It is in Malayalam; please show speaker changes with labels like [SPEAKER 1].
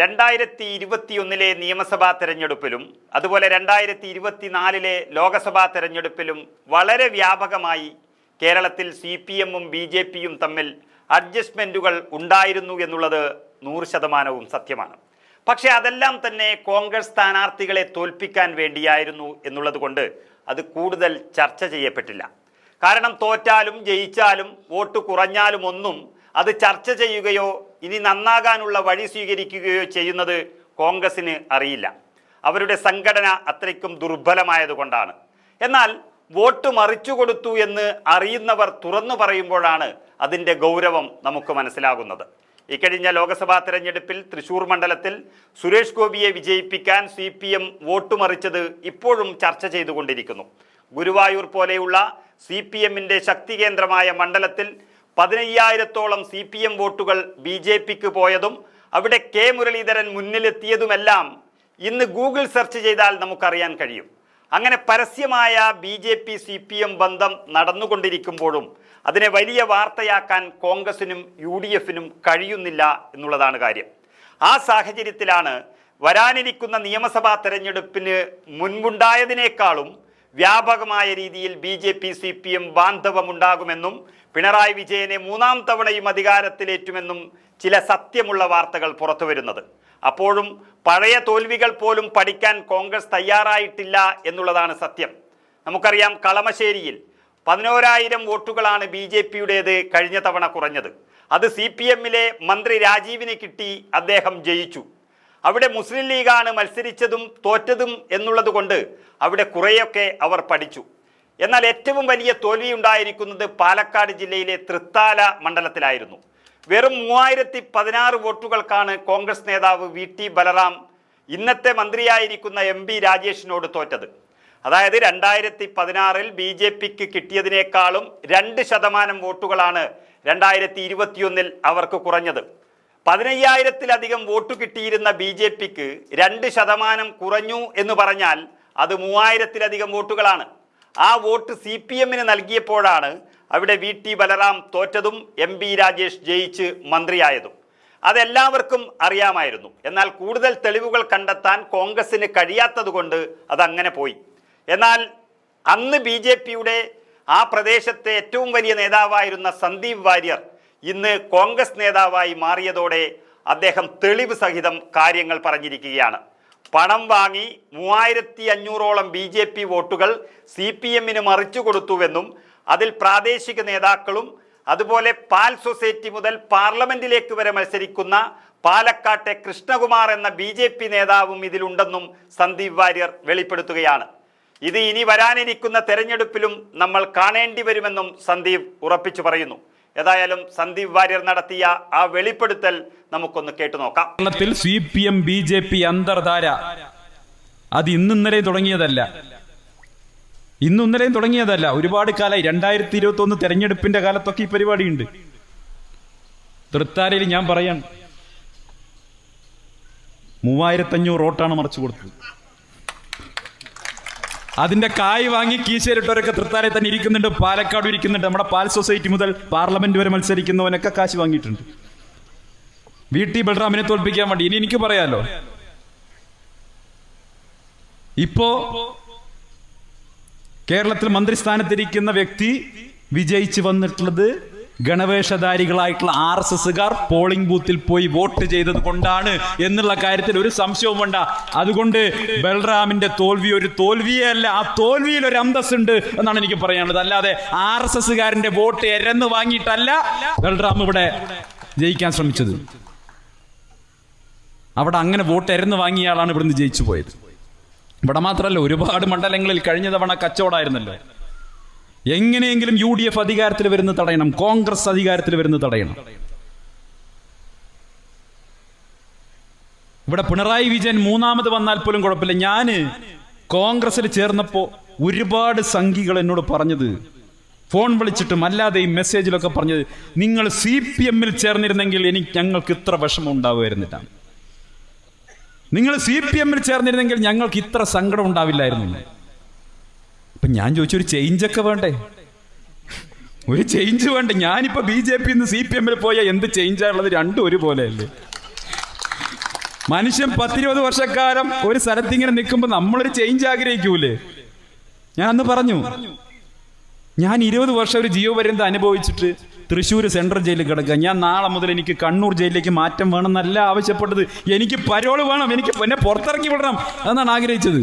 [SPEAKER 1] രണ്ടായിരത്തി ഇരുപത്തിയൊന്നിലെ നിയമസഭാ തെരഞ്ഞെടുപ്പിലും അതുപോലെ രണ്ടായിരത്തി ഇരുപത്തിനാലിലെ ലോക്സഭാ തെരഞ്ഞെടുപ്പിലും വളരെ വ്യാപകമായി കേരളത്തിൽ സി പി എമ്മും ബി ജെ പിയും തമ്മിൽ അഡ്ജസ്റ്റ്മെന്റുകൾ ഉണ്ടായിരുന്നു എന്നുള്ളത് നൂറ് ശതമാനവും സത്യമാണ്. പക്ഷേ അതെല്ലാം തന്നെ കോൺഗ്രസ് സ്ഥാനാർത്ഥികളെ തോൽപ്പിക്കാൻ വേണ്ടിയായിരുന്നു എന്നുള്ളത് കൊണ്ട് അത് കൂടുതൽ ചർച്ച ചെയ്യപ്പെട്ടില്ല. കാരണം തോറ്റാലും ജയിച്ചാലും വോട്ട് കുറഞ്ഞാലും ഒന്നും അത് ചർച്ച ചെയ്യുകയോ ഇനി നന്നാകാനുള്ള വഴി സ്വീകരിക്കുകയോ ചെയ്യുന്നത് കോൺഗ്രസിന് അറിയില്ല. അവരുടെ സംഘടന അത്രയ്ക്കും ദുർബലമായതുകൊണ്ടാണ്. എന്നാൽ വോട്ട് മറിച്ചു കൊടുത്തു എന്ന് അറിയുന്നവർ തുറന്നു പറയുമ്പോഴാണ് അതിന്റെ ഗൗരവം നമുക്ക് മനസ്സിലാകുന്നത്. ഇക്കഴിഞ്ഞ ലോക്സഭാ തെരഞ്ഞെടുപ്പിൽ തൃശൂർ മണ്ഡലത്തിൽ സുരേഷ് ഗോപിയെ വിജയിപ്പിക്കാൻ സി പി എം വോട്ട് മറിച്ചത് ഇപ്പോഴും ചർച്ച ചെയ്തുകൊണ്ടിരിക്കുന്നു. ഗുരുവായൂർ പോലെയുള്ള സി പി എമ്മിന്റെ ശക്തി കേന്ദ്രമായ മണ്ഡലത്തിൽ പതിനയ്യായിരത്തോളം സി പി എം വോട്ടുകൾ ബി ജെ പിക്ക് പോയതും അവിടെ കെ മുരളീധരൻ മുന്നിലെത്തിയതുമെല്ലാം ഇന്ന് ഗൂഗിൾ സെർച്ച് ചെയ്താൽ നമുക്കറിയാൻ കഴിയും. അങ്ങനെ പരസ്യമായ B J P C P M ബന്ധം നടന്നുകൊണ്ടിരിക്കുമ്പോഴും അതിനെ വലിയ വാർത്തയാക്കാൻ കോൺഗ്രസിനും യു ഡി എഫിനും കഴിയുന്നില്ല എന്നുള്ളതാണ് കാര്യം. ആ സാഹചര്യത്തിലാണ് വരാനിരിക്കുന്ന നിയമസഭാ തെരഞ്ഞെടുപ്പിന് മുൻപുണ്ടായതിനേക്കാളും വ്യാപകമായ രീതിയിൽ B J P C P M ബാന്ധവമുണ്ടാകുമെന്നും Pinarayi വിജയനെ മൂന്നാം തവണയും അധികാരത്തിലേറ്റുമെന്നും ചില സത്യമുള്ള വാർത്തകൾ പുറത്തു വരുന്നത് അപ്പോഴും പഴയ തോൽവികൾ പോലും പഠിക്കാൻ കോൺഗ്രസ് തയ്യാറായിട്ടില്ല എന്നുള്ളതാണ് സത്യം. നമുക്കറിയാം കളമശ്ശേരിയിൽ പതിനോരായിരം വോട്ടുകളാണ് ബി ജെ പിയുടേത് കഴിഞ്ഞ തവണ കുറഞ്ഞത്. അത് സി പി എമ്മിലെ മന്ത്രി രാജീവിനെ കിട്ടി അദ്ദേഹം ജയിച്ചു. അവിടെ മുസ്ലിം ലീഗാണ് മത്സരിച്ചതും തോറ്റതും എന്നുള്ളത് കൊണ്ട് അവിടെ കുറേയൊക്കെ അവർ പഠിച്ചു. എന്നാൽ ഏറ്റവും വലിയ തോൽവി ഉണ്ടായിരിക്കുന്നത് പാലക്കാട് ജില്ലയിലെ തൃത്താല മണ്ഡലത്തിലായിരുന്നു. വെറും മൂവായിരത്തി പതിനാറ് വോട്ടുകൾക്കാണ് കോൺഗ്രസ് നേതാവ് വി ടി ബലറാം ഇന്നത്തെ മന്ത്രിയായിരിക്കുന്ന എം പി രാജേഷിനോട് തോറ്റത്. അതായത് രണ്ടായിരത്തി പതിനാറിൽ ബി ജെ പിക്ക് കിട്ടിയതിനേക്കാളും രണ്ട് ശതമാനം വോട്ടുകളാണ് രണ്ടായിരത്തി ഇരുപത്തിയൊന്നിൽ അവർക്ക് കുറഞ്ഞത്. പതിനയ്യായിരത്തിലധികം വോട്ട് കിട്ടിയിരുന്ന ബി ജെ പിക്ക് രണ്ട് ശതമാനം കുറഞ്ഞു എന്ന് പറഞ്ഞാൽ അത് മൂവായിരത്തിലധികം വോട്ടുകളാണ്. ആ വോട്ട് സി പി എമ്മിന് നൽകിയപ്പോഴാണ് അവിടെ വി ടി ബലറാം തോറ്റതും എം ബി രാജേഷ് ജയിച്ച് മന്ത്രിയായതും. അതെല്ലാവർക്കും അറിയാമായിരുന്നു. എന്നാൽ കൂടുതൽ തെളിവുകൾ കണ്ടെത്താൻ കോൺഗ്രസിന് കഴിയാത്തതുകൊണ്ട് അതങ്ങനെ പോയി. എന്നാൽ അന്ന് ബി ജെ പിയുടെ ആ പ്രദേശത്തെ ഏറ്റവും വലിയ നേതാവായിരുന്ന സന്ദീപ് വാര്യർ ഇന്ന് കോൺഗ്രസ് നേതാവായി മാറിയതോടെ അദ്ദേഹം തെളിവ് സഹിതം കാര്യങ്ങൾ പറഞ്ഞിരിക്കുകയാണ്. പണം വാങ്ങി മൂവായിരത്തി അഞ്ഞൂറോളം ബി ജെ പി വോട്ടുകൾ സി പി എമ്മിന് മറിച്ചു കൊടുത്തുവെന്നും അതിൽ പ്രാദേശിക നേതാക്കളും അതുപോലെ പാൽ സൊസൈറ്റി മുതൽ പാർലമെന്റിലേക്ക് വരെ മത്സരിക്കുന്ന പാലക്കാട്ടെ കൃഷ്ണകുമാർ എന്ന ബി ജെ പി നേതാവും ഇതിലുണ്ടെന്നും സന്ദീപ് വാര്യർ വെളിപ്പെടുത്തുകയാണ്. ഇത് ഇനി വരാനിരിക്കുന്ന തെരഞ്ഞെടുപ്പിലും നമ്മൾ കാണേണ്ടി വരുമെന്നും സന്ദീപ് ഉറപ്പിച്ചു പറയുന്നു. ഏതായാലും സന്ദീപ് വാര്യർ നടത്തിയ ആ വെളിപ്പെടുത്തൽ നമുക്കൊന്ന് കേട്ടു നോക്കാം.
[SPEAKER 2] C P M B J P അന്തർധാര. അത് ഇന്നിന്നലെ തുടങ്ങിയതല്ല. ഇന്നിന്നലെയും തുടങ്ങിയതല്ല. ഒരുപാട് കാലമായി രണ്ടായിരത്തി ഇരുപത്തി ഒന്ന് തെരഞ്ഞെടുപ്പിന്റെ കാലത്തൊക്കെ ഈ പരിപാടിയുണ്ട്. തൃത്താരയിൽ ഞാൻ പറയാൻ മൂവായിരത്തഞ്ഞൂറ് വോട്ടാണ് മറച്ചു കൊടുത്തത്. അതിന്റെ കായ് വാങ്ങി കീശേരിട്ടവരൊക്കെ തൃത്താരെ തന്നെ ഇരിക്കുന്നുണ്ട് പാലക്കാട് ഇരിക്കുന്നുണ്ട്. നമ്മുടെ പാൽ സൊസൈറ്റി മുതൽ പാർലമെന്റ് വരെ മത്സരിക്കുന്നവനൊക്കെ കാശ് വാങ്ങിയിട്ടുണ്ട്. വി ടി ബൽറാമിനെ തോൽപ്പിക്കാൻ വേണ്ടി. ഇനി എനിക്ക് പറയാലോ? ഇപ്പോ കേരളത്തിൽ മന്ത്രിസ്ഥാനത്തിരിക്കുന്ന വ്യക്തി വിജയിച്ചു വന്നിട്ടുള്ളത് ഗണവേഷധാരികളായിട്ടുള്ള ആർ എസ് എസുകാർ പോളിംഗ് ബൂത്തിൽ പോയി വോട്ട് ചെയ്തത് കൊണ്ടാണ് എന്നുള്ള കാര്യത്തിൽ ഒരു സംശയവും വേണ്ട. അതുകൊണ്ട് ബൽറാമിന്റെ തോൽവി ഒരു തോൽവിയേ അല്ല ആ തോൽവിയിൽ ഒരു അന്തസ് ഉണ്ട് എന്നാണ് എനിക്ക് പറയാനുള്ളത്. അല്ലാതെ ആർ എസ് എസുകാരന്റെ വോട്ട് എരന്ന് വാങ്ങിയിട്ടല്ല ബൽറാം ഇവിടെ ജയിക്കാൻ ശ്രമിച്ചത്. അവിടെ അങ്ങനെ വോട്ട് എരന്ന് വാങ്ങിയ ആളാണ് ഇവിടുന്ന് ജയിച്ചു പോയത്. ഇവിടെ മാത്രമല്ല ഒരുപാട് മണ്ഡലങ്ങളിൽ കഴിഞ്ഞ തവണ കച്ചവടമായിരുന്നല്ലോ. എങ്ങനെയെങ്കിലും യു ഡി എഫ് അധികാരത്തിൽ വരുന്ന തടയണം. കോൺഗ്രസ് അധികാരത്തിൽ വരുന്ന തടയണം. ഇവിടെ പിണറായി വിജയൻ മൂന്നാമത് വന്നാൽ പോലും കുഴപ്പമില്ല. ഞാൻ കോൺഗ്രസിൽ ചേർന്നപ്പോ ഒരുപാട് സംഘികൾ എന്നോട് പറഞ്ഞത്. ഫോൺ വിളിച്ചിട്ടും അല്ലാതെയും മെസ്സേജിലൊക്കെ പറഞ്ഞത്. നിങ്ങൾ സി പി എമ്മിൽ ചേർന്നിരുന്നെങ്കിൽ എനിക്ക് ഞങ്ങൾക്ക് ഇത്ര വിഷമം ഉണ്ടാവുമായിരുന്നില്ല നിങ്ങൾ സി പി എമ്മിൽ ചേർന്നിരുന്നെങ്കിൽ ഞങ്ങൾക്ക് ഇത്ര സങ്കടം ഉണ്ടാവില്ലായിരുന്നു. അപ്പൊ ഞാൻ ചോദിച്ചു ഒരു ചേഞ്ച് ഒക്കെ വേണ്ടേ? ഒരു ചേഞ്ച് വേണ്ടേ. ഞാനിപ്പോ B J P C P എമ്മിൽ പോയ എന്ത് ചേഞ്ച് ആണുള്ളത് രണ്ടും ഒരുപോലെ അല്ലേ മനുഷ്യൻ പത്തിരുപത് വർഷക്കാലം ഒരു സ്ഥലത്ത് ഇങ്ങനെ നിൽക്കുമ്പോൾ നമ്മളൊരു ചേഞ്ച് ആഗ്രഹിക്കൂലേ? ഞാൻ അന്ന് പറഞ്ഞു ഞാൻ ഇരുപത് വർഷം ഒരു ജീവപര്യന്തം അനുഭവിച്ചിട്ട് തൃശ്ശൂർ സെൻട്രൽ ജയിലിൽ കിടക്കുക. ഞാൻ നാളെ മുതൽ എനിക്ക് കണ്ണൂർ ജയിലിലേക്ക് മാറ്റം വേണമെന്നല്ല ആവശ്യപ്പെട്ടത്. എനിക്ക് പരോൾ വേണം. എനിക്ക് എന്നെ പുറത്തിറക്കി വിടണം. എന്നാണ് ആഗ്രഹിച്ചത്.